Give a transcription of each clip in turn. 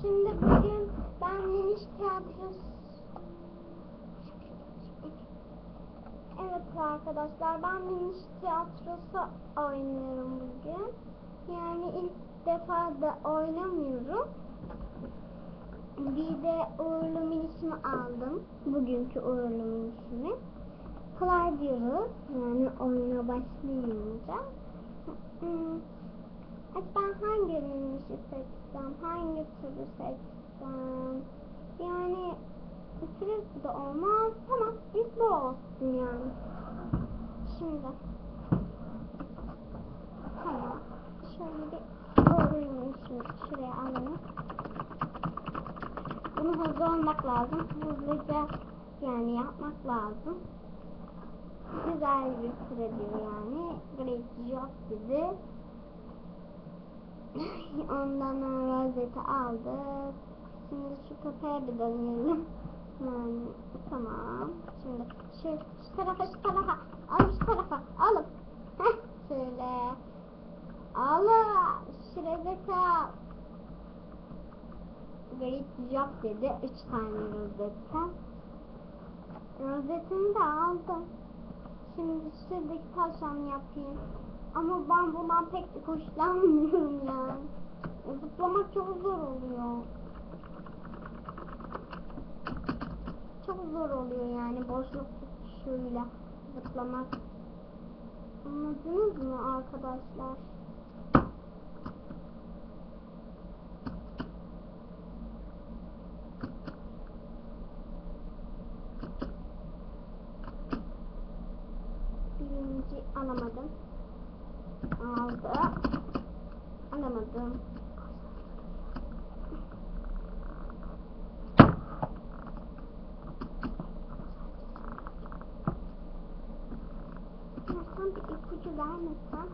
Şimdi bugün ben Miniş Tiyatrosu... Evet arkadaşlar ben Miniş Tiyatrosu oynuyorum bugün. Yani ilk defa da oynamıyorum. Bir de uğurlu minişimi aldım. Bugünkü uğurlu minişimi. Kolay diyoruz. Yani oyuna başlayınca. Ben hangi minişi seçsem, hangi türü seçsem? Yani süresi de olmaz. Tamam, ilk bu olsun yani. Şimdi. Tamam. Şöyle bir uğurlu minişimi şuraya alalım. Bunu hızlı olmak lazım. Hızlıca yani yapmak lazım. Güzel bir süre diyor yani. Great job dedi. Ondan sonra rozeti aldık. Şimdi şu köpeğe bir dönelim. Yani tamam. Şimdi şu, şu tarafa şu tarafa. Al şu tarafa. Alın. Heh şöyle. Alın. Şu rozeti al. Great job dedi. Üç tane rozeti. Rozetini de aldım. Şimdi şuradaki tavşan yapayım. Ama ben bundan pek hoşlanmıyorum yani. Zıplamak çok zor oluyor. Çok zor oluyor yani boşluk tutuşuyla zıplamak. Anladınız mı arkadaşlar? Birinci alamadım. Aldı. Alamadım. Sen bir ipucu vermesen.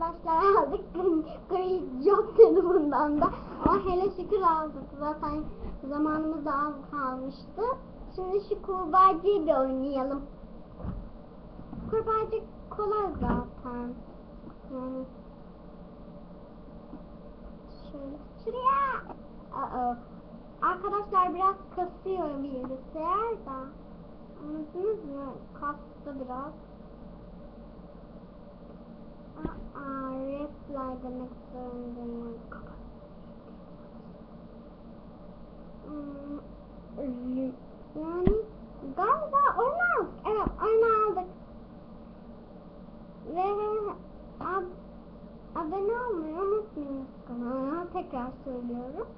Arkadaşlar aldık dedi bundan da. Ama hele şükür aldık. Zaten zamanımız da az kalmıştı. Şimdi şu kurbağacıyı bir oynayalım. Kurbağacı kolay zaten. Yani şöyle şuraya. Aa, arkadaşlar biraz kasıyor bilgisayar da anladınız mı? Kastı biraz Aa, reply demek zorundayım. Hmm, yani galiba oyunu Evet oyunu aldık. Ve ab, abone olmayı unutmayın kanala. Tekrar söylüyorum.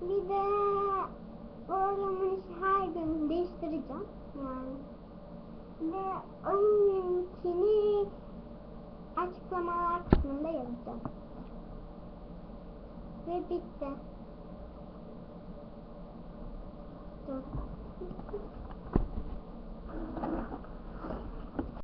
Bir de oyunumu her gün değiştireceğim. Yani. Ve oyun yazacağım. Ve bitti. Dur.